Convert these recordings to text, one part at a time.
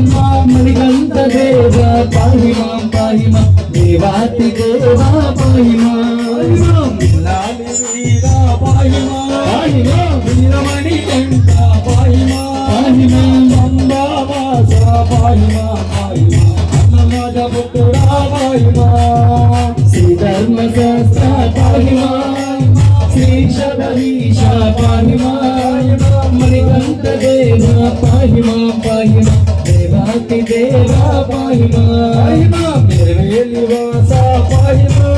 అమ్మా మణికంత దేవ పాహిమా పాహిమా దేవాతి దేవ పాహిమా. లాలి వీరా పాహిమా. పాహిమా వీరమణి కంట పాహిమా. పాహిమా మందావాస పాహిమా. పాహిమా. అన్నమాద పుట్టుడా పాహిమా. శ్రీ పాహిమా పాహిమా. దేవ పాహిమా మేరవేలి వాస పాహిమా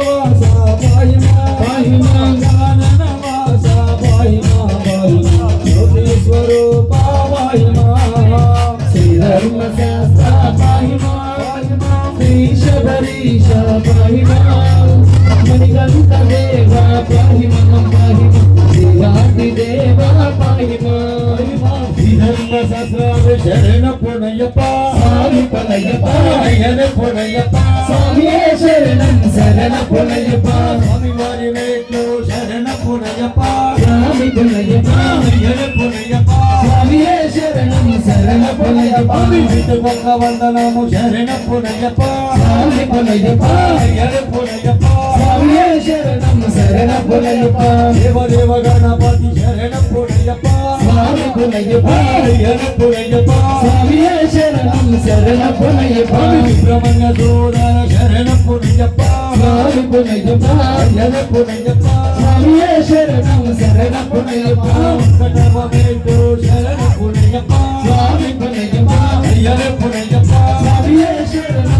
వాస పాహిమా గానన వాస పాహిమా పాహిమా జ్యోతి స్వరూప పాహిమా శ్రీ ధర్మ శాస్త్ర పాహిమా శ్రీ శబరీష పాహిమా మణికంఠ దేవ పాహిమా పాహిమా దేవాది దేవ పాహిమా சகசாஸ்திராமி சரண புனையப்பா சாமி புனையப்பா ஐயன புனையப்பா சாமியே சரணன் சரண புனையப்பா சாமி வாரி வேட்டு சரண புனையப்பா சாமி புனையப்பா ஐயன புனையப்பா சாமியே சரணம் சரண புனையப்பா வீட்டு பக்க வந்தனமு சரண புனையப்பா சாமி புனையப்பா ஐயன புனையப்பா சாமியே சரணம் சரண புனையப்பா தேவ தேவ கணபதி சரணம் புனையப்பா அய்யன புனையப்பா சாமியே சரணம் சரண புனையப்பா சாமி புனையப்பா அய்யன புனையப்பா சாமியே சரணம்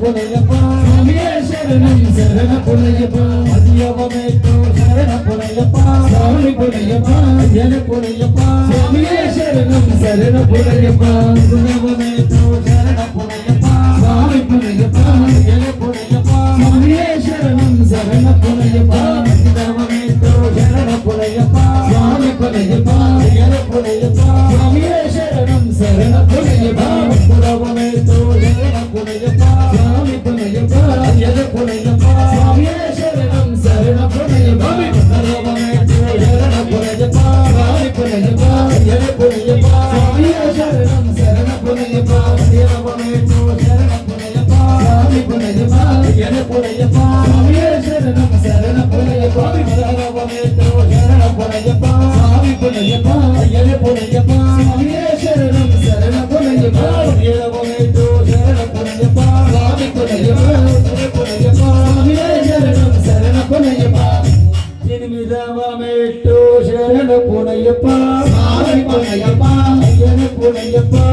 புனையப்பா சரண புனையப்பா சரண புனையப்பா புனையப்பா என சரணம் புனையப்பா புறவமே புனையப்பா சுவாமி புனையப்பா என புனையப்பா சரணம் புனையப்பா புறவமே புனையப்பா சுவாமி புனையப்பா என புனையப்பா சரணம் புனையப்பா புறவமே புனையப்பா சுவாமி புனையப்பா என புனையப்பா சரணம் புனையப்பா புனையப்பா ஐயரே புனையப்பா. சுவாமியே புனையப்பா.